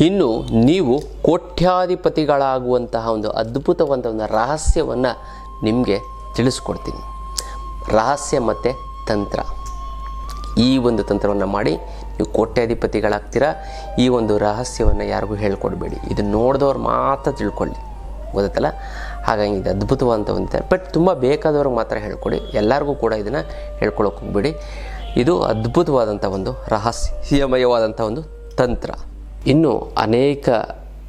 ಇನ್ನು ನೀವು ಕೋಟ್ಯಾಧಿಪತಿಗಳಾಗುವಂತಹ ಒಂದು ಅದ್ಭುತವಂತ ಒಂದು ರಹಸ್ಯವನ್ನು ನಿಮಗೆ ತಿಳಿಸ್ಕೊಡ್ತೀನಿ. ರಹಸ್ಯ ಮತ್ತು ತಂತ್ರ. ಈ ಒಂದು ತಂತ್ರವನ್ನು ಮಾಡಿ ನೀವು ಕೋಟ್ಯಾಧಿಪತಿಗಳಾಗ್ತೀರಾ? ಈ ಒಂದು ರಹಸ್ಯವನ್ನು ಯಾರಿಗೂ ಹೇಳ್ಕೊಡ್ಬೇಡಿ. ಇದು ನೋಡಿದವ್ರು ಮಾತ್ರ ತಿಳ್ಕೊಳ್ಳಿ. ಗೊತ್ತಲ್ಲ ಹಾಗಾಗಿ ಇದು ಅದ್ಭುತವಾದಂಥ ಒಂದು ಬಟ್ ತುಂಬ ಬೇಕಾದವ್ರಿಗೆ ಮಾತ್ರ ಹೇಳ್ಕೊಡಿ. ಎಲ್ಲರಿಗೂ ಕೂಡ ಇದನ್ನು ಹೇಳ್ಕೊಳಕ್ಕೆ ಹೋಗ್ಬೇಡಿ. ಇದು ಅದ್ಭುತವಾದಂಥ ಒಂದು ರಹಸ್ಯಮಯವಾದಂಥ ಒಂದು ತಂತ್ರ. ಇನ್ನು ಅನೇಕ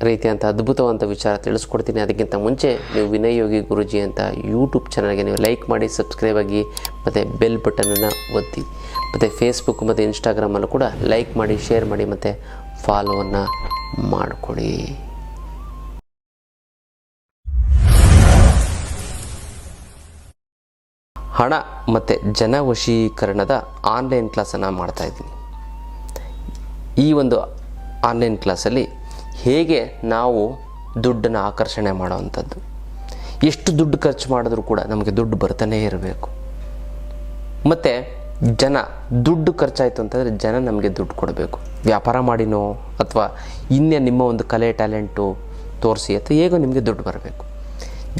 ರೀತಿಯಂಥ ಅದ್ಭುತವಂತ ವಿಚಾರ ತಿಳಿಸ್ಕೊಡ್ತೀನಿ. ಅದಕ್ಕಿಂತ ಮುಂಚೆ ನೀವು ವಿನಯ್ ಯೋಗಿ ಗುರುಜಿ ಅಂತ ಯೂಟ್ಯೂಬ್ ಚಾನಲ್ಗೆ ನೀವು ಲೈಕ್ ಮಾಡಿ ಸಬ್ಸ್ಕ್ರೈಬ್ ಆಗಿ, ಮತ್ತು ಬೆಲ್ ಬಟನನ್ನು ಒತ್ತಿ, ಮತ್ತು ಫೇಸ್ಬುಕ್ ಮತ್ತು ಇನ್ಸ್ಟಾಗ್ರಾಮಲ್ಲೂ ಕೂಡ ಲೈಕ್ ಮಾಡಿ ಶೇರ್ ಮಾಡಿ, ಮತ್ತು ಫಾಲೋವನ್ನು ಮಾಡಿಕೊಡಿ. ಹಣ ಮತ್ತು ಜನವಶೀಕರಣದ ಆನ್ಲೈನ್ ಕ್ಲಾಸನ್ನು ಮಾಡ್ತಾಯಿದ್ದೀನಿ ಈ ಒಂದು ಆನ್ಲೈನ್ ಕ್ಲಾಸಲ್ಲಿ ಹೇಗೆ ನಾವು ದುಡ್ಡನ್ನು ಆಕರ್ಷಣೆ ಮಾಡೋವಂಥದ್ದು. ಎಷ್ಟು ದುಡ್ಡು ಖರ್ಚು ಮಾಡಿದ್ರೂ ಕೂಡ ನಮಗೆ ದುಡ್ಡು ಬರ್ತಾನೇ ಇರಬೇಕು. ಮತ್ತು ಜನ ದುಡ್ಡು ಖರ್ಚಾಯಿತು ಅಂತಂದರೆ ಜನ ನಮಗೆ ದುಡ್ಡು ಕೊಡಬೇಕು. ವ್ಯಾಪಾರ ಮಾಡಿನೋ ಅಥವಾ ಇನ್ನೇ ನಿಮ್ಮ ಒಂದು ಕಲೆ ಟ್ಯಾಲೆಂಟು ತೋರಿಸಿ ಅಥವಾ ಹೇಗೋ ನಿಮಗೆ ದುಡ್ಡು ಬರಬೇಕು.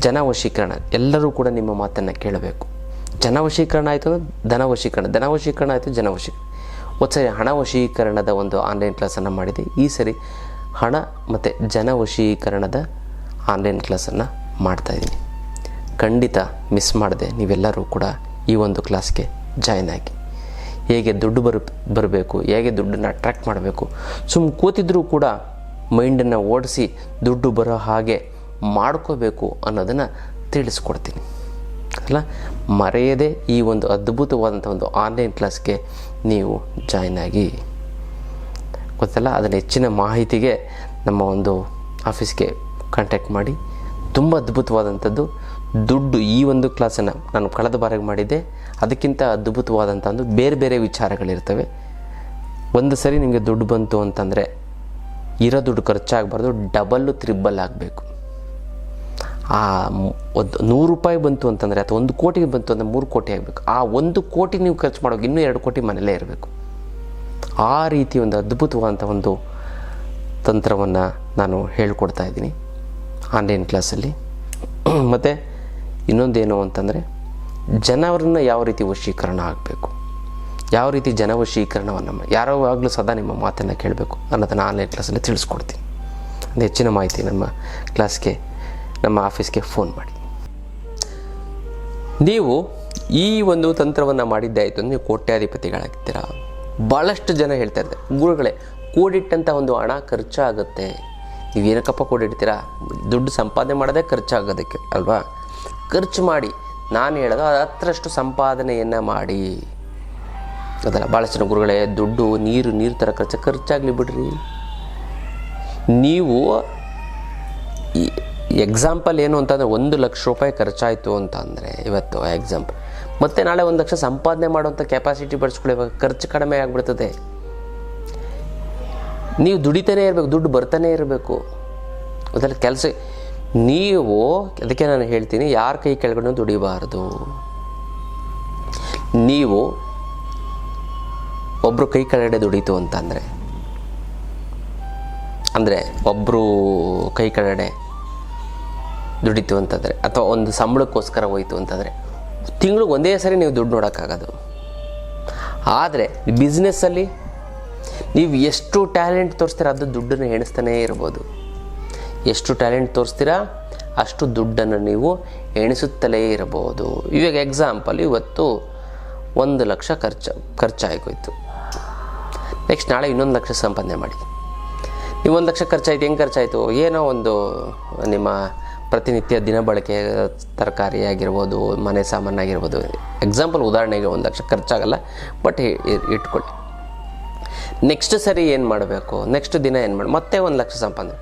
ಜನ ವಶೀಕರಣ, ಎಲ್ಲರೂ ಕೂಡ ನಿಮ್ಮ ಮಾತನ್ನು ಕೇಳಬೇಕು. ಜನ ವಶೀಕರಣ ಆಯಿತು ಅಂದರೆ ಧನ ವಶೀಕರಣ ಧನ ವಶೀಕರಣ ಆಯಿತು, ಜನ ವಶೀಕರಣ. ಒಂದು ಸರಿ ಹಣ ವಶೀಕರಣದ ಒಂದು ಆನ್ಲೈನ್ ಕ್ಲಾಸನ್ನು ಮಾಡಿದೆ. ಈ ಸರಿ ಹಣ ಮತ್ತು ಜನ ವಶೀಕರಣದ ಆನ್ಲೈನ್ ಕ್ಲಾಸನ್ನು ಮಾಡ್ತಾಯಿದ್ದೀನಿ ಖಂಡಿತ ಮಿಸ್ ಮಾಡದೆ. ನೀವೆಲ್ಲರೂ ಕೂಡ ಈ ಒಂದು ಕ್ಲಾಸ್ಗೆ ಜಾಯ್ನ್ ಆಗಿ. ಹೇಗೆ ದುಡ್ಡು ಬರು, ಬರಬೇಕು, ಹೇಗೆ ದುಡ್ಡನ್ನು ಅಟ್ರ್ಯಾಕ್ಟ್ ಮಾಡಬೇಕು, ಸುಮ್ ಕೂತಿದ್ರೂ ಕೂಡ ಮೈಂಡನ್ನು ಓಡಿಸಿ ದುಡ್ಡು ಬರೋ ಹಾಗೆ ಮಾಡ್ಕೋಬೇಕು ಅನ್ನೋದನ್ನು ತಿಳಿಸ್ಕೊಡ್ತೀನಿ. ಅಲ್ಲ ಮರೆಯದೆ ಈ ಒಂದು ಅದ್ಭುತವಾದಂಥ ಒಂದು ಆನ್ಲೈನ್ ಕ್ಲಾಸ್ಗೆ ನೀವು ಜಾಯ್ನ್ ಆಗಿ ಗೊತ್ತಲ್ಲ? ಅದರ ಹೆಚ್ಚಿನ ಮಾಹಿತಿಗೆ ನಮ್ಮ ಒಂದು ಆಫೀಸ್ಗೆ ಕಾಂಟ್ಯಾಕ್ಟ್ ಮಾಡಿ. ತುಂಬ ಅದ್ಭುತವಾದಂಥದ್ದು. ದುಡ್ಡು ಈ ಒಂದು ಕ್ಲಾಸನ್ನು ನಾನು ಕಳೆದ ಬಾರಿಗೆ ಮಾಡಿದ್ದೆ. ಅದಕ್ಕಿಂತ ಅದ್ಭುತವಾದಂಥ ಒಂದು ಬೇರೆ ಬೇರೆ ವಿಚಾರಗಳಿರ್ತವೆ. ಒಂದು ಸರಿ ನಿಮಗೆ ದುಡ್ಡು ಬಂತು ಅಂತಂದರೆ ಇರೋ ದುಡ್ಡು ಖರ್ಚಾಗಬಾರ್ದು ಡಬಲ್ಲು ತ್ರಿಬಲ್ ಆಗಬೇಕು. ಆ ಒಂದು ನೂರು ರೂಪಾಯಿ ಬಂತು ಅಂತಂದರೆ ಅಥವಾ ಒಂದು ಕೋಟಿಗೆ ಬಂತು ಅಂದರೆ ಮೂರು ಕೋಟಿ ಆಗಬೇಕು. ಆ ಒಂದು ಕೋಟಿ ನೀವು ಖರ್ಚು ಮಾಡೋಕೆ ಇನ್ನೂ ಎರಡು ಕೋಟಿ ಮನೇಲೇ ಇರಬೇಕು. ಆ ರೀತಿ ಒಂದು ಅದ್ಭುತವಾದಂಥ ಒಂದು ತಂತ್ರವನ್ನು ನಾನು ಹೇಳ್ಕೊಡ್ತಾ ಇದ್ದೀನಿ ಆನ್ಲೈನ್ ಕ್ಲಾಸಲ್ಲಿ ಮತ್ತು ಇನ್ನೊಂದೇನು ಅಂತಂದರೆ ಜನರನ್ನು ಯಾವ ರೀತಿ ವಶೀಕರಣ ಆಗಬೇಕು? ಯಾವ ರೀತಿ ಜನ ವಶೀಕರಣವನ್ನು ಯಾವಾಗಲೂ ಸದಾ ನಿಮ್ಮ ಮಾತನ್ನು ಕೇಳಬೇಕು. ಅನ್ನೋದನ್ನು ಆನ್ಲೈನ್ ಕ್ಲಾಸಲ್ಲಿ ತಿಳಿಸ್ಕೊಡ್ತೀನಿ. ಹೆಚ್ಚಿನ ಮಾಹಿತಿ ನಮ್ಮ ಕ್ಲಾಸ್ಗೆ ನಮ್ಮ ಆಫೀಸ್ಗೆ ಫೋನ್ ಮಾಡಿ. ನೀವು ಈ ಒಂದು ತಂತ್ರವನ್ನು ಮಾಡಿದ್ದಾಯಿತು ಅಂದರೆ ನೀವು ಕೋಟ್ಯಾಧಿಪತಿಗಳಾಗ್ತೀರಾ? ಭಾಳಷ್ಟು ಜನ ಹೇಳ್ತಾ ಇದ್ದಾರೆ. ಗುರುಗಳೇ ಕೂಡಿಟ್ಟಂಥ ಒಂದು ಹಣ ಖರ್ಚಾಗುತ್ತೆ. ನೀವು ಏನಕ್ಕಪ್ಪ ಕೂಡಿಡ್ತೀರಾ? ದುಡ್ಡು ಸಂಪಾದನೆ ಮಾಡೋದೇ ಖರ್ಚಾಗೋದಕ್ಕೆ, ಅಲ್ವಾ? ಖರ್ಚು ಮಾಡಿ, ನಾನು ಹೇಳೋದು ಅದು ಹತ್ತರಷ್ಟು ಸಂಪಾದನೆಯನ್ನು ಮಾಡಿ. ಅದಲ್ಲ ಭಾಳಷ್ಟು ಜನ ಗುರುಗಳೇ, ದುಡ್ಡು, ನೀರು ನೀರು ಥರ ಖರ್ಚು, ಖರ್ಚಾಗಲಿ ಬಿಡ್ರಿ. ನೀವು ಎಕ್ಸಾಂಪಲ್ ಏನು ಅಂತಂದರೆ ಒಂದು ಲಕ್ಷ ರೂಪಾಯಿ ಖರ್ಚಾಯಿತು ಅಂತ ಅಂದರೆ ಇವತ್ತು ಎಕ್ಸಾಂಪಲ್ ಮತ್ತೆ ನಾಳೆ ಒಂದು ಲಕ್ಷ ಸಂಪಾದನೆ ಮಾಡುವಂಥ ಕೆಪಾಸಿಟಿ ಬೆಳೆಸ್ಕೊಳ್ಳಿ ಖರ್ಚು ಕಡಿಮೆ ಆಗಿಬಿಡ್ತದೆ. ನೀವು ದುಡಿತಾನೇ ಇರಬೇಕು, ದುಡ್ಡು ಬರ್ತಾನೆ ಇರಬೇಕು. ಅದಲ್ಲ ಕೆಲಸ, ನೀವು, ಅದಕ್ಕೆ ನಾನು ಹೇಳ್ತೀನಿ, ಯಾರ ಕೈ ಕೆಳಗಡೆ ದುಡಿಬಾರ್ದು. ನೀವು ಒಬ್ಬರು ಕೈ ಕೆಳಗಡೆ ದುಡಿತು ಅಂತಂದರೆ, ಅಂದರೆ ಒಬ್ಬರು ಕೈ ಕೆಳಗಡೆ ದುಡಿತು ಅಂತಂದರೆ, ಅಥವಾ ಒಂದು ಸಂಬಳಕ್ಕೋಸ್ಕರ ಹೋಯಿತು ಅಂತಂದರೆ, ತಿಂಗಳಿಗೆ ಒಂದೇ ಸರಿ ನೀವು ದುಡ್ಡು ನೋಡೋಕ್ಕಾಗೋದು. ಆದರೆ ಬಿಸ್ನೆಸ್ಸಲ್ಲಿ ನೀವು ಎಷ್ಟು ಟ್ಯಾಲೆಂಟ್ ತೋರಿಸ್ತೀರ, ಅದು ದುಡ್ಡನ್ನು ಎಣಿಸ್ತಾನೇ ಇರ್ಬೋದು. ಎಷ್ಟು ಟ್ಯಾಲೆಂಟ್ ತೋರಿಸ್ತೀರಾ, ಅಷ್ಟು ದುಡ್ಡನ್ನು ನೀವು ಎಣಿಸುತ್ತಲೇ ಇರಬಹುದು. ಇವಾಗ ಎಕ್ಸಾಂಪಲ್ ಇವತ್ತು ಒಂದು ಲಕ್ಷ ಖರ್ಚು ಖರ್ಚಾಗೋಯ್ತು ನೆಕ್ಸ್ಟ್ ನಾಳೆ ಇನ್ನೊಂದು ಲಕ್ಷ ಸಂಪಾದನೆ ಮಾಡಿ. ನೀವು ಒಂದು ಲಕ್ಷ ಖರ್ಚಾಯಿತು, ಹೆಂಗೆ ಖರ್ಚಾಯಿತು? ಏನೋ ಒಂದು ನಿಮ್ಮ ಪ್ರತಿನಿತ್ಯ ದಿನ ಬಳಕೆ, ತರಕಾರಿ ಆಗಿರ್ಬೋದು, ಮನೆ ಸಾಮಾನು ಆಗಿರ್ಬೋದು. ಎಕ್ಸಾಂಪಲ್ ಉದಾಹರಣೆಗೆ ಒಂದು ಲಕ್ಷ ಖರ್ಚಾಗಲ್ಲ ಬಟ್ ಇಟ್ಕೊಳ್ಳಿ. ನೆಕ್ಸ್ಟ್ ಸರಿ ಏನು ಮಾಡಬೇಕು? ನೆಕ್ಸ್ಟ್ ದಿನ ಏನು ಮಾಡಿ, ಮತ್ತೆ ಒಂದು ಲಕ್ಷ ಸಂಪಾದನೆ.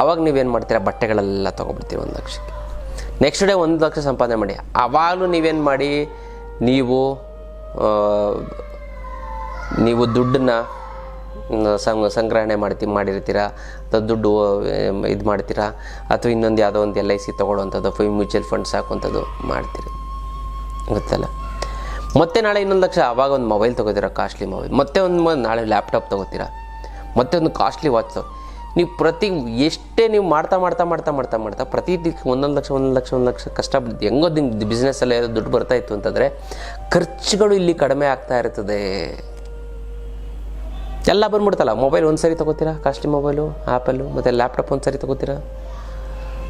ಆವಾಗ ನೀವೇನು ಮಾಡ್ತೀರಾ? ಬಟ್ಟೆಗಳೆಲ್ಲ ತೊಗೊಬಿಡ್ತೀರಿ ಒಂದು ಲಕ್ಷಕ್ಕೆ. ನೆಕ್ಸ್ಟ್ ಡೇ ಒಂದು ಲಕ್ಷ ಸಂಪಾದನೆ ಮಾಡಿ. ಆವಾಗಲೂ ನೀವೇನು ಮಾಡಿ? ನೀವು ನೀವು ದುಡ್ಡನ್ನ ಸಂಗ್ರಹಣೆ ಮಾಡ್ತಿ ಮಾಡಿರ್ತೀರಾ? ಅಥವಾ ದುಡ್ಡು ಇದು ಮಾಡ್ತೀರಾ? ಅಥವಾ ಇನ್ನೊಂದು ಯಾವುದೋ ಒಂದು ಎಲ್ ಐ ಸಿ ತೊಗೊಳ್ಳೋವಂಥದ್ದು ಮ್ಯೂಚುವಲ್ ಫಂಡ್ಸ್ ಹಾಕುವಂಥದ್ದು ಮಾಡ್ತೀರಿ. ಗೊತ್ತಲ್ಲ? ಮತ್ತೆ ನಾಳೆ ಇನ್ನೊಂದು ಲಕ್ಷ ಆವಾಗ ಒಂದು ಮೊಬೈಲ್ ತೊಗೋತೀರಾ ಕಾಸ್ಟ್ಲಿ ಮೊಬೈಲ್ ಮತ್ತೆ ಒಂದು ನಾಳೆ ಲ್ಯಾಪ್ಟಾಪ್ ತೊಗೋತೀರಾ? ಮತ್ತೆ ಒಂದು ಕಾಸ್ಟ್ಲಿ ವಾಚ್ ನೀವು ಪ್ರತಿ, ಎಷ್ಟೇ ನೀವು ಮಾಡ್ತಾ ಮಾಡ್ತಾ ಮಾಡ್ತಾ ಮಾಡ್ತಾ ಮಾಡ್ತಾ, ಪ್ರತಿ ಒಂದೊಂದು ಲಕ್ಷ ಒಂದೊಂದು ಲಕ್ಷ ಒಂದು ಲಕ್ಷ ಕಷ್ಟ ಹೆಂಗೋ ನಿಮ್ಮ ಬಿಸ್ನೆಸ್ಸಲ್ಲಿ ದುಡ್ಡು ಬರ್ತಾ ಇತ್ತು ಅಂತಂದರೆ, ಖರ್ಚುಗಳು ಇಲ್ಲಿ ಕಡಿಮೆ ಆಗ್ತಾ ಇರ್ತದೆ. ಎಲ್ಲ ಬಂದ್ಬಿಡ್ತಲ್ಲ. ಮೊಬೈಲ್ ಒಂದು ಸರಿ ತೊಗೋತೀರಾ? ಕಾಸ್ಟ್ಲಿ ಮೊಬೈಲು ಆ್ಯಪಲ್ಲು ಮತ್ತು ಲ್ಯಾಪ್ಟಾಪ್ ಒಂದು ಸರಿ ತೊಗೋತೀರಾ?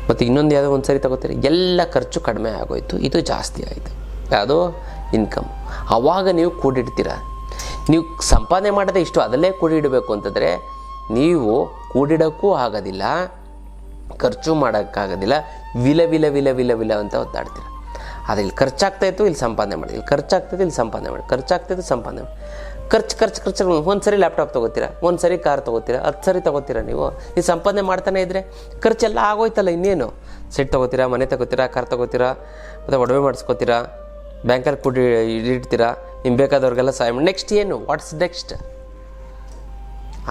ಮತ್ತು ಇನ್ನೊಂದು ಯಾವುದೋ ಒಂದು ಸರಿ ತೊಗೋತೀರಿ? ಎಲ್ಲ ಖರ್ಚು ಕಡಿಮೆ ಆಗೋಯ್ತು. ಇದು ಜಾಸ್ತಿ ಆಯಿತು. ಯಾವುದೋ? ಇನ್ಕಮ್ ಆವಾಗ ನೀವು ಕೂಡಿಡ್ತೀರ? ನೀವು ಸಂಪಾದನೆ ಮಾಡದೆ ಇಷ್ಟು ಅದಲ್ಲೇ ಕೂಡಿಡಬೇಕು ಅಂತಂದರೆ, ನೀವು ಕೂಡಿಡೋಕ್ಕೂ ಆಗೋದಿಲ್ಲ, ಖರ್ಚು ಮಾಡೋಕ್ಕಾಗೋದಿಲ್ಲ, ವಿಲ ವಿಲ ವಿಲ ವಿಲ ವಿಲ ಅಂತ ಒದ್ದಾಡ್ತೀರ. ಅದು ಇಲ್ಲಿ ಖರ್ಚಾಗ್ತಾಯಿತ್ತು ಇಲ್ಲಿ ಸಂಪಾದನೆ ಮಾಡಿ ಇಲ್ಲಿ ಖರ್ಚಾಗ್ತಾಯಿತ್ತು ಇಲ್ಲಿ ಸಂಪಾದನೆ ಮಾಡಿ. ಖರ್ಚಾಗ್ತಾಯಿತ್ತು ಸಂಪಾದನೆ ಮಾಡಿ. ಖರ್ಚು ಖರ್ಚು ಖರ್ಚು. ಒಂದು ಸರಿ ಲ್ಯಾಪ್ಟಾಪ್ ತೊಗೋತೀರಾ? ಒಂದು ಸರಿ ಕಾರ್ ತೊಗೋತೀರಾ? ಹತ್ತು ಸರಿ ತೊಗೋತೀರಾ ನೀವು? ಈ ಸಂಪಾದನೆ ಮಾಡ್ತಾನೆ ಇದ್ದರೆ ಖರ್ಚೆಲ್ಲ ಆಗೋಯ್ತಲ್ಲ ಇನ್ನೇನು? ಸೆಟ್ ತೊಗೋತೀರಾ, ಮನೆ ತೊಗೋತೀರಾ ಕಾರ್ ತೊಗೋತೀರಾ, ಮತ್ತು ಒಡವೆ ಮಾಡಿಸ್ಕೋತೀರಾ ಬ್ಯಾಂಕಲ್ಲಿ ಕೂಡಿ ಇಡ್ತೀರಾ, ನಿಮ್ಗೆ ಬೇಕಾದವ್ರಿಗೆಲ್ಲ ಸಹಾಯ ನೆಕ್ಸ್ಟ್ ಏನು? ವಾಟ್ಸ್ ನೆಕ್ಸ್ಟ್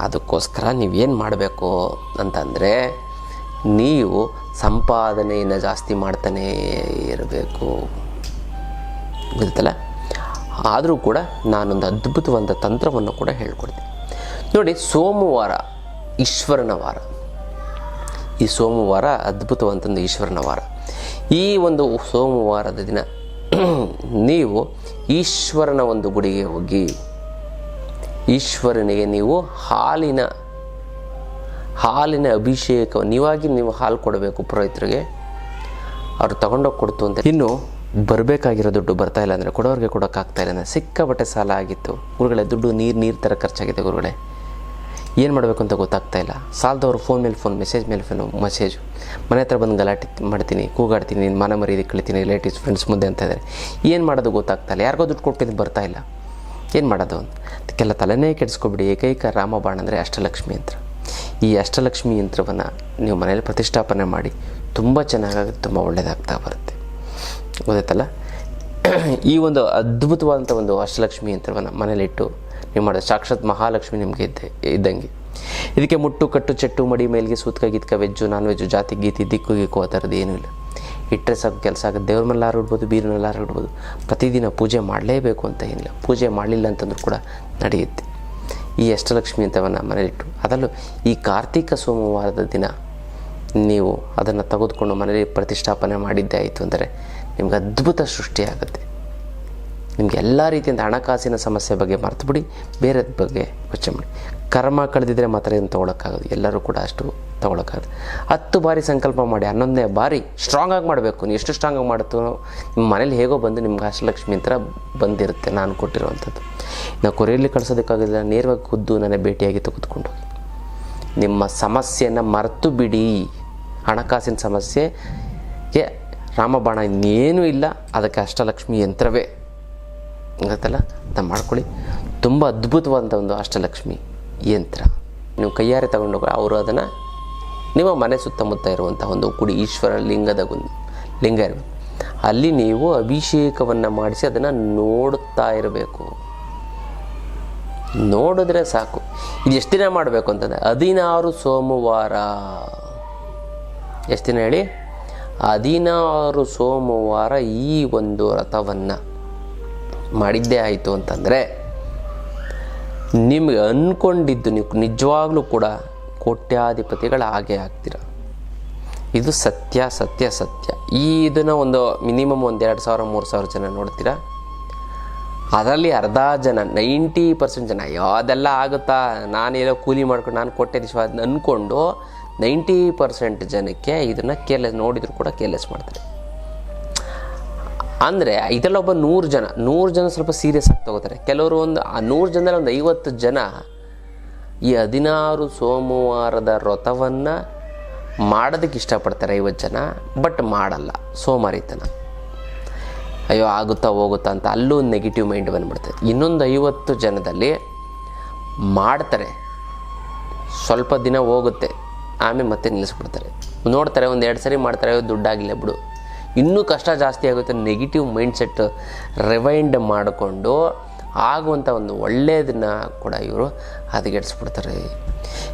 ಅದಕ್ಕೋಸ್ಕರ ನೀವೇನು ಮಾಡಬೇಕು ಅಂತಂದರೆ ನೀವು ಸಂಪಾದನೆಯನ್ನು ಜಾಸ್ತಿ ಮಾಡ್ತಾನೇ ಇರಬೇಕು. ಗೊತ್ತಲ್ಲ ಆದರೂ ಕೂಡ ನಾನೊಂದು ಅದ್ಭುತವಾದ ತಂತ್ರವನ್ನು ಕೂಡ ಹೇಳ್ಕೊಡ್ತೀನಿ. ನೋಡಿ, ಸೋಮವಾರ ಈಶ್ವರನ ವಾರ. ಈ ಸೋಮವಾರ ಅದ್ಭುತವಂತಂದು ಈಶ್ವರನ ವಾರ. ಈ ಒಂದು ಸೋಮವಾರದ ದಿನ ನೀವು ಈಶ್ವರನ ಒಂದು ಗುಡಿಗೆ ಹೋಗಿ, ಈಶ್ವರನಿಗೆ ನೀವು ಹಾಲಿನ ಹಾಲಿನ ಅಭಿಷೇಕ ನೀವಾಗಿ ನೀವು ಹಾಲು ಕೊಡಬೇಕು ಪುರೋಹಿತರಿಗೆ. ಅವ್ರು ತಗೊಂಡೋಗಿ ಕೊಡ್ತು ಅಂತ. ಇನ್ನು ಬರಬೇಕಾಗಿರೋ ದುಡ್ಡು ಬರ್ತಾ ಇಲ್ಲ ಅಂದರೆ ಕೊಡೋರಿಗೆ ಕೊಡೋಕ್ಕಾಗ್ತಾ ಇಲ್ಲ ಅಂದರೆ ಸಿಕ್ಕಾಪಟ್ಟೆ ಸಾಲ ಆಗಿತ್ತು. ಗುರುಗಳೇ, ದುಡ್ಡು ನೀರು ನೀರು ಥರ ಖರ್ಚಾಗಿದೆ ಗುರುಗಳೇ. ಏನು ಮಾಡಬೇಕು ಅಂತ ಗೊತ್ತಾಗ್ತಾ ಇಲ್ಲ. ಸಾಲದವ್ರು ಫೋನ್ ಮೇಲೆ ಫೋನ್ ಮೆಸೇಜ್ ಮೇಲೆ ಫೋನ್ ಮೆಸೇಜು ಮನೆ ಹತ್ರ ಬಂದು ಗಲಾಟೆ ಮಾಡ್ತೀನಿ, ಕೂಗಾಡ್ತೀನಿ ನಿನ್ನ ಮನ ಮರ್ಯಾದೆ ಕಳಿತೀನಿ ರಿಲೇಟಿವ್ಸ್ ಫ್ರೆಂಡ್ಸ್ ಮುಂದೆ ಅಂತ ಇದ್ದಾರೆ ಏನು ಮಾಡೋದು ಗೊತ್ತಾಗ್ತಾ ಇಲ್ಲ. ಯಾರಿಗೋ ದುಡ್ಡು ಕೊಟ್ಟಿದ್ದು ಬರ್ತಾ ಇಲ್ಲ. ಏನು ಮಾಡೋದು ಅದಕ್ಕೆಲ್ಲ ತಲೆನೇ ಕೆಡಿಸ್ಕೊಬಿಡಿ. ಏಕೈಕ ರಾಮಬಾಣ ಅಂದರೆ ಅಷ್ಟಲಕ್ಷ್ಮಿ ಯಂತ್ರ. ಈ ಅಷ್ಟಲಕ್ಷ್ಮಿ ಯಂತ್ರವನ್ನು ನೀವು ಮನೇಲಿ ಪ್ರತಿಷ್ಠಾಪನೆ ಮಾಡಿ ತುಂಬ ಚೆನ್ನಾಗಾಗಿ ತುಂಬ ಒಳ್ಳೆಯದಾಗ್ತಾ ಬರುತ್ತೆ. ಗೊತ್ತಾಯ್ತಲ್ಲ ಈ ಒಂದು ಅದ್ಭುತವಾದಂಥ ಒಂದು ಅಷ್ಟಲಕ್ಷ್ಮಿ ಯಂತ್ರವನ್ನು ಮನೇಲಿಟ್ಟು ನೀವು ಮಾಡೋದು ಸಾಕ್ಷಾತ್ ಮಹಾಲಕ್ಷ್ಮಿ ನಿಮಗೆ ಇದ್ದೆ, ಇದ್ದಂಗೆ. ಇದಕ್ಕೆ ಮುಟ್ಟು, ಕಟ್ಟು, ಚೆಟ್ಟು, ಮಡಿ, ಮೇಲಿಗೆ ಸೂತ್ಕ, ಗೀತ್ಕ, ವೆಜ್ಜು, ನಾನ್ ವೆಜ್ಜು, ಜಾತಿ, ಗೀತಿ, ದಿಕ್ಕು, ಗಿಕ್ಕು, ಆ ಥರದ್ದು ಏನೂ ಇಲ್ಲ. ಇಟ್ಟರೆ ಸಾಕು, ಕೆಲಸ ಆಗುತ್ತೆ. ದೇವ್ರ ಮೇಲೆ ಇಡ್ಬೋದು ಬೀರಿನಲ್ಲಿ ಇಡ್ಬೋದು. ಪ್ರತಿದಿನ ಪೂಜೆ ಮಾಡಲೇಬೇಕು ಅಂತ ಏನಿಲ್ಲ. ಪೂಜೆ ಮಾಡಲಿಲ್ಲ ಅಂತಂದ್ರೂ ಕೂಡ ನಡೆಯುತ್ತೆ. ಈ ಅಷ್ಟಲಕ್ಷ್ಮಿ ಅಂತವನ್ನು ಮನೇಲಿಟ್ಟು ಅದರಲ್ಲೂ ಈ ಕಾರ್ತಿಕ ಸೋಮವಾರದ ದಿನ ನೀವು ಅದನ್ನು ತೆಗೆದುಕೊಂಡು ಮನೇಲಿ ಪ್ರತಿಷ್ಠಾಪನೆ ಮಾಡಿದ್ದೇ ಆಯಿತು ಅಂದರೆ ನಿಮ್ಗೆ ಅದ್ಭುತ ಸೃಷ್ಟಿಯಾಗುತ್ತೆ ನಿಮಗೆ ಎಲ್ಲ ರೀತಿಯಿಂದ ಹಣಕಾಸಿನ ಸಮಸ್ಯೆ ಬಗ್ಗೆ ಮರ್ತುಬಿಡಿ ಬೇರೆ ಬಗ್ಗೆ ಯೋಚನೆ ಮಾಡಿ. ಕರ್ಮ ಕಳೆದಿದ್ರೆ ಮಾತ್ರ ಏನು ತೊಗೊಳಕ್ಕಾಗೋದು, ಎಲ್ಲರೂ ಕೂಡ ಅಷ್ಟು ತೊಗೊಳಕ್ಕಾಗದು. ಹತ್ತು ಬಾರಿ ಸಂಕಲ್ಪ ಮಾಡಿ, ಹನ್ನೊಂದನೇ ಬಾರಿ ಸ್ಟ್ರಾಂಗಾಗಿ ಮಾಡಬೇಕು. ನೀವು ಎಷ್ಟು ಸ್ಟ್ರಾಂಗಾಗಿ ಮಾಡುತ್ತೋ ನಿಮ್ಮ ಮನೇಲಿ ಹೇಗೋ ಬಂದು ನಿಮ್ಗೆ ಅಷ್ಟಲಕ್ಷ್ಮಿ ಅಂತ ಬಂದಿರುತ್ತೆ ನಾನು ಕೊಟ್ಟಿರುವಂಥದ್ದು. ನಾವು ಕೊರಿಯಲ್ಲಿ ಕಳಿಸೋದಕ್ಕಾಗಿಲ್ಲ ನೇರವಾಗಿ ಖುದ್ದು ನನ್ನ ಭೇಟಿಯಾಗಿ ತೆಗೆದುಕೊಂಡು ಹೋಗಿ ನಿಮ್ಮ ಸಮಸ್ಯೆಯನ್ನು ಮರೆತು ಬಿಡಿ. ಹಣಕಾಸಿನ ಸಮಸ್ಯೆಗೆ ರಾಮಬಾಣ ಇನ್ನೇನೂ ಇಲ್ಲ. ಅದಕ್ಕೆ ಅಷ್ಟಲಕ್ಷ್ಮಿ ಯಂತ್ರವೇ. ಗೊತ್ತಲ್ಲ? ಅದನ್ನು ಮಾಡ್ಕೊಳ್ಳಿ. ತುಂಬ ಅದ್ಭುತವಾದಂಥ ಒಂದು ಅಷ್ಟಲಕ್ಷ್ಮಿ ಯಂತ್ರ. ನೀವು ಕೈಯಾರೆ ತಗೊಂಡೋಗಿ ಅವರು ಅದನ್ನು ನಿಮ್ಮ ಮನೆ ಸುತ್ತಮುತ್ತ ಇರುವಂಥ ಒಂದು ಗುಡಿ ಈಶ್ವರ ಲಿಂಗದ ಒಂದು ಲಿಂಗ ಇರಬೇಕು. ಅಲ್ಲಿ ನೀವು ಅಭಿಷೇಕವನ್ನು ಮಾಡಿಸಿ ಅದನ್ನು ನೋಡುತ್ತಾ ಇರಬೇಕು. ನೋಡಿದ್ರೆ ಸಾಕು. ಇದು ಎಷ್ಟು ದಿನ ಮಾಡಬೇಕು ಅಂತಂದರೆ? ಹದಿನಾರು ಸೋಮವಾರ. ಎಷ್ಟು ದಿನ ಹೇಳಿ? ಹದಿನಾರು ಸೋಮವಾರ ಈ ಒಂದು ರಥವನ್ನು ಮಾಡಿದ್ದೇ ಆಯಿತು ಅಂತಂದರೆ, ನಿಮಗೆ ಅಂದ್ಕೊಂಡಿದ್ದು ನೀವು ನಿಜವಾಗ್ಲೂ ಕೂಡ ಕೋಟ್ಯಾಧಿಪತಿಗಳು ಹಾಗೆ ಆಗ್ತೀರ. ಇದು ಸತ್ಯ ಸತ್ಯ ಸತ್ಯ. ಈ ಇದನ್ನು ಒಂದು ಮಿನಿಮಮ್ ಒಂದು ಎರಡು ಸಾವಿರ, ಮೂರು ಸಾವಿರ ಜನ ನೋಡ್ತೀರಾ? ಅದರಲ್ಲಿ ಅರ್ಧ ಜನ, ನೈಂಟಿ ಪರ್ಸೆಂಟ್ ಜನ ಅಯ್ಯೋ ಅದೆಲ್ಲ ಆಗುತ್ತಾ? ನಾನೇನೋ ಕೂಲಿ ಮಾಡ್ಕೊಂಡು ನಾನು ಕೊಟ್ಟೆ ಅದನ್ನ ಅಂದ್ಕೊಂಡು ನೈಂಟಿ ಪರ್ಸೆಂಟ್ ಜನಕ್ಕೆ ಇದನ್ನು ಕೇರ್ಲೆಸ್ ನೋಡಿದ್ರು ಕೂಡ ಕೇರ್ಲೆಸ್ ಮಾಡ್ತಾರೆ. ಅಂದರೆ ಇದರಲ್ಲಿ ಒಬ್ಬ ನೂರು ಜನ ನೂರು ಜನ ಸ್ವಲ್ಪ ಸೀರಿಯಸ್ ಆಗಿ ತಗೋತಾರೆ. ಕೆಲವರು ಒಂದು, ಆ ನೂರು ಜನದಲ್ಲಿ ಒಂದು ಐವತ್ತು ಜನ ಈ ಹದಿನಾರು ಸೋಮವಾರದ ವ್ರತವನ್ನು ಮಾಡೋದಕ್ಕೆ ಇಷ್ಟಪಡ್ತಾರೆ ಐವತ್ತು ಜನ ಬಟ್ ಮಾಡಲ್ಲ, ಸೋಮಾರಿತನ. ಅಯ್ಯೋ, ಆಗುತ್ತಾ ಹೋಗುತ್ತಾ ಅಂತ ಅಲ್ಲೂ ಒಂದು ನೆಗೆಟಿವ್ ಮೈಂಡ್ ಬಂದ್ಬಿಡ್ತದೆ ಇನ್ನೊಂದು ಐವತ್ತು ಜನದಲ್ಲಿ ಮಾಡ್ತಾರೆ. ಸ್ವಲ್ಪ ದಿನ ಹೋಗುತ್ತೆ. ಆಮೇಲೆ ಮತ್ತೆ ನಿಲ್ಲಿಸ್ಬಿಡ್ತಾರೆ. ನೋಡ್ತಾರೆ ಒಂದು ಎರಡು ಸರಿ ಮಾಡ್ತಾರೆ ದುಡ್ಡಾಗಿಲ್ಲ ಬಿಡು. ಇನ್ನೂ ಕಷ್ಟ ಜಾಸ್ತಿ ಆಗುತ್ತೆ ನೆಗೆಟಿವ್ ಮೈಂಡ್ಸೆಟ್ ರಿವೈಂಡ್ ಮಾಡಿಕೊಂಡು ಆಗುವಂಥ ಒಂದು ಒಳ್ಳೆಯದನ್ನು ಕೂಡ ಇವರು ಹದಗೆಡಿಸ್ಬಿಡ್ತಾರೆ.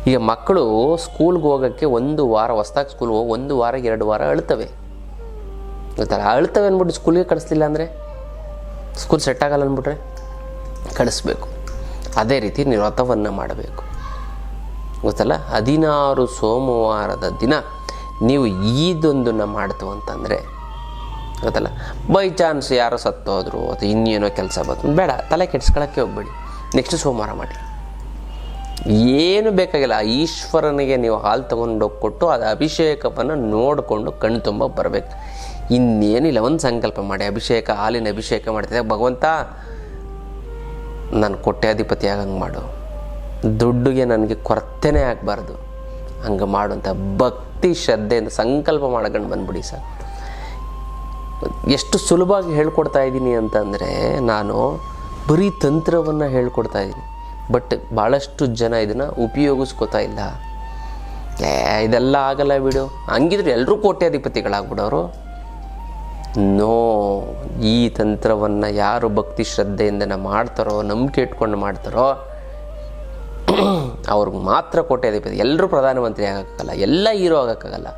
ಈಗ ಮಕ್ಕಳು ಸ್ಕೂಲ್ಗೆ ಹೋಗೋಕ್ಕೆ ಒಂದು ವಾರ, ಹೊಸ್ದಾಗಿ ಸ್ಕೂಲ್ಗೆ ಹೋಗಿ ಒಂದು ವಾರ ಎರಡು ವಾರ ಅಳ್ತವೆ. ಗೊತ್ತಲ್ಲ? ಅಳ್ತವೆ ಅಂದ್ಬಿಟ್ಟು ಸ್ಕೂಲಿಗೆ ಕಳಿಸ್ಲಿಲ್ಲ ಅಂದರೆ? ಸ್ಕೂಲ್ ಸೆಟ್ ಆಗಲ್ಲ ಅಂದ್ಬಿಟ್ರೆ ಕಳಿಸ್ಬೇಕು. ಅದೇ ರೀತಿ ನೀವು ಮಾಡಬೇಕು. ಗೊತ್ತಲ್ಲ? ಹದಿನಾರು ಸೋಮವಾರದ ದಿನ ನೀವು ಈದೊಂದನ್ನು ಮಾಡ್ತು ಅಂತಂದರೆ, ಗೊತ್ತಲ್ಲ? ಬೈ ಚಾನ್ಸ್ ಯಾರೋ ಸತ್ತೋದ್ರು, ಅಥವಾ ಇನ್ನೇನೋ ಕೆಲಸ ಬಂತು, ಬೇಡ, ತಲೆ ಕೆಡಿಸ್ಕೊಳ್ಳೋಕ್ಕೆ ಹೋಗ್ಬೇಡಿ. ನೆಕ್ಸ್ಟ್ ಸೋಮವಾರ ಮಾಡಿ. ಏನು ಬೇಕಾಗಿಲ್ಲ ಆ ಈಶ್ವರನಿಗೆ ನೀವು ಹಾಲು ತೊಗೊಂಡೋಗಿ ಕೊಟ್ಟು ಅದು ಅಭಿಷೇಕವನ್ನು ನೋಡಿಕೊಂಡು ಕಣ್ಣು ತುಂಬ ಬರಬೇಕು. ಇನ್ನೇನಿಲ್ಲ, ಒಂದು ಸಂಕಲ್ಪ ಮಾಡಿ, ಅಭಿಷೇಕ, ಹಾಲಿನ ಅಭಿಷೇಕ ಮಾಡ್ತಿದ್ದೆ ಭಗವಂತ, ನಾನು ಕೊಟ್ಟಾಧಿಪತಿ ಆಗಂಗೆ ಮಾಡು. ದುಡ್ಡಿಗೆ ನನಗೆ ಕೊರತೆನೇ ಆಗಬಾರ್ದು. ಹಂಗೆ ಮಾಡುವಂಥ ಭಕ್ತಿ ಶ್ರದ್ಧೆಯಿಂದ ಸಂಕಲ್ಪ ಮಾಡ್ಕೊಂಡು ಬಂದ್ಬಿಡಿ ಸರ್. ಎಷ್ಟು ಸುಲಭವಾಗಿ ಹೇಳ್ಕೊಡ್ತಾ ಇದ್ದೀನಿ ಅಂತಂದರೆ, ನಾನು ಬರೀ ತಂತ್ರವನ್ನು ಹೇಳ್ಕೊಡ್ತಾ ಇದ್ದೀನಿ. ಬಟ್ ಭಾಳಷ್ಟು ಜನ ಇದನ್ನು ಉಪಯೋಗಿಸ್ಕೋತಾ ಇಲ್ಲ. ಏ, ಇದೆಲ್ಲ ಆಗಲ್ಲ ಬಿಡು. ಹಂಗಿದ್ರೆ ಎಲ್ಲರೂ ಕೋಟ್ಯಾಧಿಪತಿಗಳಾಗ್ಬಿಡೋರು. ನೋ, ಈ ತಂತ್ರವನ್ನು ಯಾರು ಭಕ್ತಿ ಶ್ರದ್ಧೆಯಿಂದ ಮಾಡ್ತಾರೋ, ನಂಬಿಕೆ ಇಟ್ಕೊಂಡು ಮಾಡ್ತಾರೋ ಅವ್ರಿಗೆ ಮಾತ್ರ ಕೋಟ್ಯಾಧಿಪತಿ ಎಲ್ಲರೂ ಪ್ರಧಾನಮಂತ್ರಿ ಆಗೋಕ್ಕಾಗಲ್ಲ, ಎಲ್ಲ ಹೀರೋ ಆಗೋಕ್ಕಾಗಲ್ಲ.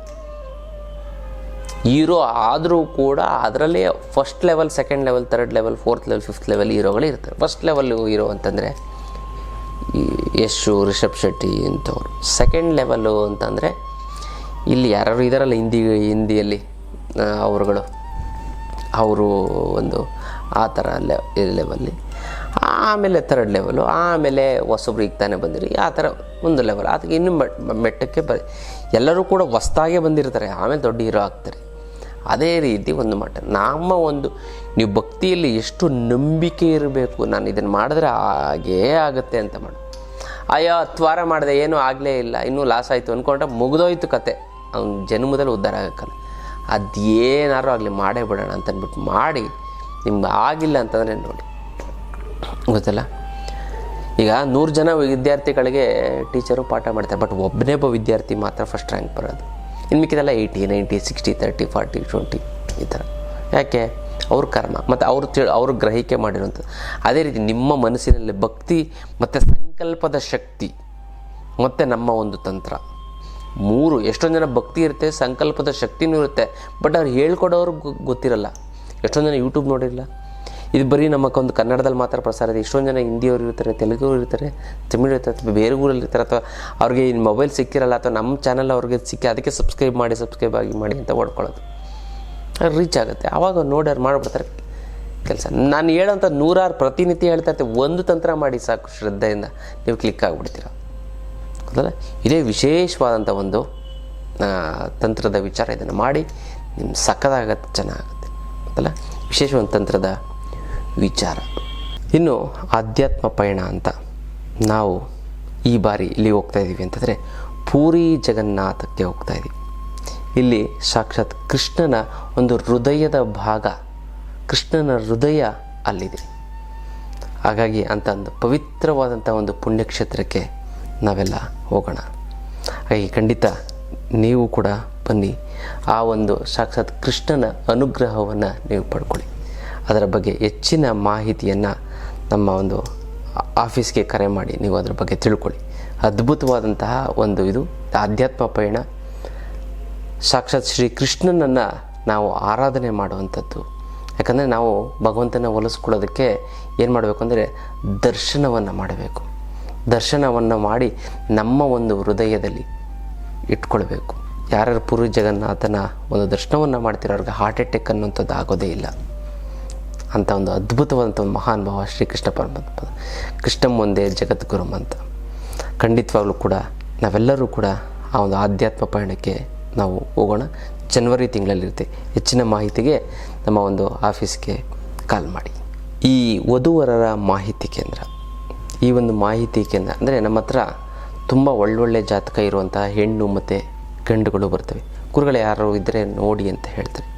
ಹೀರೋ ಆದರೂ ಕೂಡ ಅದರಲ್ಲೇ first level second level third level fourth level fifth level ಹೀರೋಗಳು ಇರ್ತಾರೆ. ಫಸ್ಟ್ ಲೆವೆಲ್ ಹೀರೋ ಅಂತಂದರೆ ಈ ಯಶು, ರಿಷಬ್ ಶೆಟ್ಟಿ ಇಂಥವ್ರು. ಸೆಕೆಂಡ್ ಲೆವೆಲ್ಲು ಅಂತಂದರೆ ಇಲ್ಲಿ ಯಾರು ಇದಾರಲ್ಲ ಹಿಂದಿ, ಹಿಂದಿಯಲ್ಲಿ ಅವರುಗಳು. ಅವರು ಒಂದು ಆ ಥರ ಲೆ ಲೆವೆಲ್ಲಿ ಆಮೇಲೆ ತರ್ಡ್ ಲೆವೆಲು ಆಮೇಲೆ ಹೊಸೊಬ್ರು ತಾನೇ ಬಂದಿರಿ, ಆ ಥರ ಒಂದು ಲೆವೆಲ್ ಅದಕ್ಕೆ ಇನ್ನೂ ಮೆಟ್- ಮೆಟ್ಟಕ್ಕೆ ಬ, ಎಲ್ಲರೂ ಕೂಡ ಹೊಸ್ದಾಗೆ ಬಂದಿರ್ತಾರೆ, ಆಮೇಲೆ ದೊಡ್ಡ ಹೀರೋ ಆಗ್ತಾರೆ. ಅದೇ ರೀತಿ ಒಂದು ಮಟ್ಟ. ನಮ್ಮ ಒಂದು, ನೀವು ಭಕ್ತಿಯಲ್ಲಿ ಎಷ್ಟು ನಂಬಿಕೆ ಇರಬೇಕು, ನಾನು ಇದನ್ನು ಮಾಡಿದ್ರೆ ಹಾಗೇ ಆಗುತ್ತೆ ಅಂತ ಮಾಡಿ ಅಯ್ಯೋ, ತ್ವಾರ ವಾರ ಮಾಡಿದೆ, ಏನೂ ಆಗಲೇ ಇಲ್ಲ, ಇನ್ನೂ ಲಾಸ್ ಆಯಿತು ಅಂದ್ಕೊಂಡ್ರೆ ಮುಗಿದೋಯ್ತು ಕತೆ. ಅವ್ನ ಜನ್ಮದಲ್ಲಿ ಉದ್ಧಾರ ಆಗಕ್ಕಲ್ಲ ಅದೇನಾರು ಆಗಲಿ, ಮಾಡೇ ಬಿಡೋಣ ಅಂತಂದ್ಬಿಟ್ಟು ಮಾಡಿ, ನಿಮ್ಗೆ ಆಗಿಲ್ಲ ಅಂತಂದರೆ ನೋಡಿ ಗೊತ್ತಲ್ಲ? ಈಗ ನೂರು ಜನ ವಿದ್ಯಾರ್ಥಿಗಳಿಗೆ ಟೀಚರು ಪಾಠ ಮಾಡ್ತಾರೆ, ಬಟ್ ಒಬ್ಬನೇ ಒಬ್ಬ ವಿದ್ಯಾರ್ಥಿ ಮಾತ್ರ ಫಸ್ಟ್ ರ್ಯಾಂಕ್ ಬರೋದು. ಇನ್ನು ಮಿಕ್ಕಿದೆಲ್ಲ eighty ninety sixty thirty forty twenty ಈ ಥರ ಯಾಕೆ? ಅವ್ರ ಕರ್ಮ. ಮತ್ತು ಅವ್ರು ತಿಳಿ ಅವರು ಗ್ರಹಿಕೆ ಮಾಡಿರುವಂಥದ್ದು. ಅದೇ ರೀತಿ ನಿಮ್ಮ ಮನಸ್ಸಿನಲ್ಲಿ ಭಕ್ತಿ, ಮತ್ತು ಸಂಕಲ್ಪದ ಶಕ್ತಿ, ಮತ್ತು ನಮ್ಮ ಒಂದು ತಂತ್ರ. ಮೂರು, ಎಷ್ಟೊಂದು ಜನ ಭಕ್ತಿ ಇರುತ್ತೆ, ಸಂಕಲ್ಪದ ಶಕ್ತಿನೂ ಇರುತ್ತೆ, ಬಟ್ ಅವ್ರು ಹೇಳ್ಕೊಡೋರು ಗೊತ್ತಿರಲ್ಲ. ಎಷ್ಟೊಂದು ಜನ ಯೂಟ್ಯೂಬ್ ನೋಡಿರಲ್ಲ ಇದು ಬರೀ ನಮಗೊಂದು ಕನ್ನಡದಲ್ಲಿ ಮಾತ್ರ ಪ್ರಸಾರ ಇದೆ. ಎಷ್ಟೊಂದು ಜನ ಹಿಂದಿಯವರು ಇರ್ತಾರೆ, ತೆಲುಗು ಇರ್ತಾರೆ, ತಮಿಳು ಇರ್ತಾರೆ, ಅಥವಾ ಬೇರೆ ಊರಲ್ಲಿ ಇರ್ತಾರೆ, ಅಥವಾ ಅವ್ರಿಗೆ ಇನ್ನು ಮೊಬೈಲ್ ಸಿಕ್ಕಿರಲ್ಲ, ಅಥವಾ ನಮ್ಮ ಚಾನಲ್ ಅವ್ರಿಗೆ ಸಿಕ್ಕಿ ಅದಕ್ಕೆ ಸಬ್ಸ್ಕ್ರೈಬ್ ಮಾಡಿ ಸಬ್ಸ್ಕ್ರೈಬ್ ಆಗಿ ಮಾಡಿ ಅಂತ ಓಡ್ಕೊಳ್ಳೋದು ರೀಚ್ ಆಗುತ್ತೆ. ಆವಾಗ ನೋಡೋರು ಮಾಡಿಬಿಡ್ತಾರೆ ಕೆಲಸ. ನಾನು ಹೇಳೋಂಥ ನೂರಾರು ಪ್ರತಿನಿತ್ಯ ಹೇಳ್ತಾ ಇರ್ತೀನಿ ಒಂದು ತಂತ್ರ ಮಾಡಿ ಸಾಕು ಶ್ರದ್ಧೆಯಿಂದ. ನೀವು ಕ್ಲಿಕ್ ಆಗಿಬಿಡ್ತೀರ. ಗೊತ್ತಲ್ಲ? ಇದೇ ವಿಶೇಷವಾದಂಥ ಒಂದು ತಂತ್ರದ ವಿಚಾರ ಇದನ್ನು ಮಾಡಿ ನಿಮ್ಮ ಸಕ್ಕದಾಗತ್ತೆ ಚೆನ್ನಾಗುತ್ತೆ. ಗೊತ್ತಲ್ಲ? ವಿಶೇಷವಾದ ತಂತ್ರದ ವಿಚಾರ. ಇನ್ನು ಆಧ್ಯಾತ್ಮ ಪಯಣ ಅಂತ. ನಾವು ಈ ಬಾರಿ ಇಲ್ಲಿ ಹೋಗ್ತಾ ಇದ್ದೀವಿ ಅಂತಂದರೆ ಪೂರಿ ಜಗನ್ನಾಥಕ್ಕೆ ಹೋಗ್ತಾ ಇದ್ದೀವಿ ಇಲ್ಲಿ ಸಾಕ್ಷಾತ್ ಕೃಷ್ಣನ ಒಂದು ಹೃದಯದ ಭಾಗ, ಕೃಷ್ಣನ ಹೃದಯ ಅಲ್ಲಿದೆ. ಹಾಗಾಗಿ ಅಂತ ಒಂದು ಪವಿತ್ರವಾದಂಥ ಒಂದು ಪುಣ್ಯಕ್ಷೇತ್ರಕ್ಕೆ ನಾವೆಲ್ಲ ಹೋಗೋಣ. ಹಾಗೆ ಖಂಡಿತ ನೀವು ಕೂಡ ಬನ್ನಿ. ಆ ಒಂದು ಸಾಕ್ಷಾತ್ ಕೃಷ್ಣನ ಅನುಗ್ರಹವನ್ನು ನೀವು ಪಡ್ಕೊಳ್ಳಿ. ಅದರ ಬಗ್ಗೆ ಹೆಚ್ಚಿನ ಮಾಹಿತಿಯನ್ನು ನಮ್ಮ ಒಂದು ಆಫೀಸ್ಗೆ ಕರೆ ಮಾಡಿ, ನೀವು ಅದರ ಬಗ್ಗೆ ತಿಳ್ಕೊಳ್ಳಿ. ಅದ್ಭುತವಾದಂತಹ ಒಂದು ಇದು. ಆಧ್ಯಾತ್ಮ ಪಯಣ. ಸಾಕ್ಷಾತ್ ಶ್ರೀ ಕೃಷ್ಣನನ್ನು ನಾವು ಆರಾಧನೆ ಮಾಡುವಂಥದ್ದು. ಯಾಕಂದರೆ ನಾವು ಭಗವಂತನ ಒಲಿಸ್ಕೊಳ್ಳೋದಕ್ಕೆ ಏನು ಮಾಡಬೇಕು ಅಂದರೆ ದರ್ಶನವನ್ನು ಮಾಡಬೇಕು. ದರ್ಶನವನ್ನು ಮಾಡಿ ನಮ್ಮ ಒಂದು ಹೃದಯದಲ್ಲಿ ಇಟ್ಕೊಳ್ಬೇಕು. ಯಾರ್ಯಾರು ಪೂರ್ವ ಜಗನ್ನಾಥನ ಒಂದು ದರ್ಶನವನ್ನು ಮಾಡ್ತಿರೋ ಅವ್ರಿಗೆ ಹಾರ್ಟ್ ಅಟ್ಯಾಕ್ ಅನ್ನುವಂಥದ್ದು ಆಗೋದೇ ಇಲ್ಲ. ಅಂಥ ಒಂದು ಅದ್ಭುತವಾದಂಥ ಒಂದು ಮಹಾನ್ ಭಾವ ಶ್ರೀಕೃಷ್ಣ ಪರಮಾತ್ಮ ಕೃಷ್ಣ ಒಂದೇ ಜಗದ್ಗುರುಮ್ ಅಂತ ಖಂಡಿತವಾಗ್ಲೂ ಕೂಡ ನಾವೆಲ್ಲರೂ ಕೂಡ ಆ ಒಂದು ಆಧ್ಯಾತ್ಮ ಪಯಣಕ್ಕೆ ನಾವು ಹೋಗೋಣ. ಜನವರಿ ತಿಂಗಳಲ್ಲಿರುತ್ತೆ. ಹೆಚ್ಚಿನ ಮಾಹಿತಿಗೆ ನಮ್ಮ ಒಂದು ಆಫೀಸ್ಗೆ ಕಾಲ್ ಮಾಡಿ. ಈ ವಧುವರರ ಮಾಹಿತಿ ಕೇಂದ್ರ. ಈ ಒಂದು ಮಾಹಿತಿ ಕೇಂದ್ರ ಅಂದರೆ ನಮ್ಮ ಹತ್ರ ತುಂಬ ಒಳ್ಳೊಳ್ಳೆ ಜಾತಕ ಇರುವಂಥ ಹೆಣ್ಣು ಮತ್ತು ಗಂಡುಗಳು ಬರ್ತವೆ. ಗುರುಗಳು ಯಾರು ಇದ್ದರೆ ನೋಡಿ ಅಂತ ಹೇಳ್ತಾರೆ.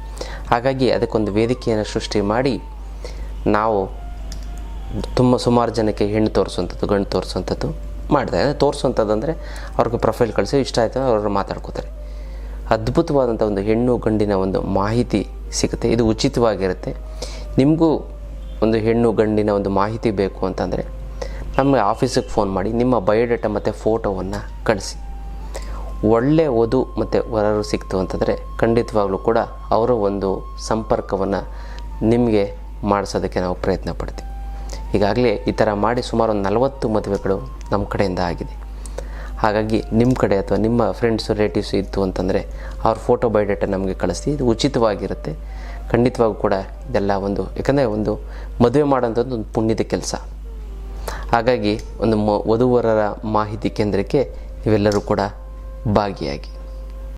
ಹಾಗಾಗಿ ಅದಕ್ಕೊಂದು ವೇದಿಕೆಯನ್ನು ಸೃಷ್ಟಿ ಮಾಡಿ ನಾವು ತುಂಬ ಸುಮಾರು ಜನಕ್ಕೆ ಹೆಣ್ಣು ತೋರಿಸುವಂಥದ್ದು, ಗಂಡು ತೋರಿಸುವಂಥದ್ದು ಮಾಡಿದೆ. ಅಂದರೆ ತೋರಿಸುವಂಥದ್ದು ಅಂದರೆ ಅವ್ರಿಗೆ ಪ್ರೊಫೈಲ್ ಕಳಿಸಿ, ಇಷ್ಟ ಆಯಿತು ಅವರು ಮಾತಾಡ್ಕೋತಾರೆ. ಅದ್ಭುತವಾದಂಥ ಒಂದು ಹೆಣ್ಣು ಗಂಡಿನ ಒಂದು ಮಾಹಿತಿ ಸಿಗುತ್ತೆ. ಇದು ಉಚಿತವಾಗಿರುತ್ತೆ. ನಿಮಗೂ ಒಂದು ಹೆಣ್ಣು ಗಂಡಿನ ಒಂದು ಮಾಹಿತಿ ಬೇಕು ಅಂತಂದರೆ ನಮ್ಮ ಆಫೀಸಿಗೆ ಫೋನ್ ಮಾಡಿ, ನಿಮ್ಮ ಬಯೋಡೇಟಾ ಮತ್ತು ಫೋಟೋವನ್ನು ಕಳಿಸಿ. ಒಳ್ಳೆ ಓದು ಮತ್ತು ವರರು ಸಿಕ್ತು ಅಂತಂದರೆ ಖಂಡಿತವಾಗ್ಲೂ ಕೂಡ ಅವರ ಒಂದು ಸಂಪರ್ಕವನ್ನು ನಿಮಗೆ ಮಾಡಿಸೋದಕ್ಕೆ ನಾವು ಪ್ರಯತ್ನ ಪಡ್ತೀವಿ. ಈಗಾಗಲೇ ಈ ಥರ ಮಾಡಿ ಸುಮಾರು ಒಂದು ನಲವತ್ತು ಮದುವೆಗಳು ನಮ್ಮ ಕಡೆಯಿಂದ ಆಗಿದೆ. ಹಾಗಾಗಿ ನಿಮ್ಮ ಕಡೆ ಅಥವಾ ನಿಮ್ಮ ಫ್ರೆಂಡ್ಸ್ ರಿಲೇಟಿವ್ಸ್ ಇತ್ತು ಅಂತಂದರೆ ಅವ್ರ ಫೋಟೋ ಬಯೋಡೇಟಾ ನಮಗೆ ಕಳಿಸಿ. ಇದು ಉಚಿತವಾಗಿರುತ್ತೆ. ಖಂಡಿತವಾಗೂ ಕೂಡ ಇದೆಲ್ಲ ಒಂದು, ಯಾಕಂದರೆ ಒಂದು ಮದುವೆ ಮಾಡೋಂಥದ್ದು ಒಂದು ಪುಣ್ಯದ ಕೆಲಸ. ಹಾಗಾಗಿ ಒಂದು ಮ, ವಧುವರರ ಮಾಹಿತಿ ಕೇಂದ್ರಕ್ಕೆ ನೀವೆಲ್ಲರೂ ಕೂಡ ಭಾಗಿಯಾಗಿ.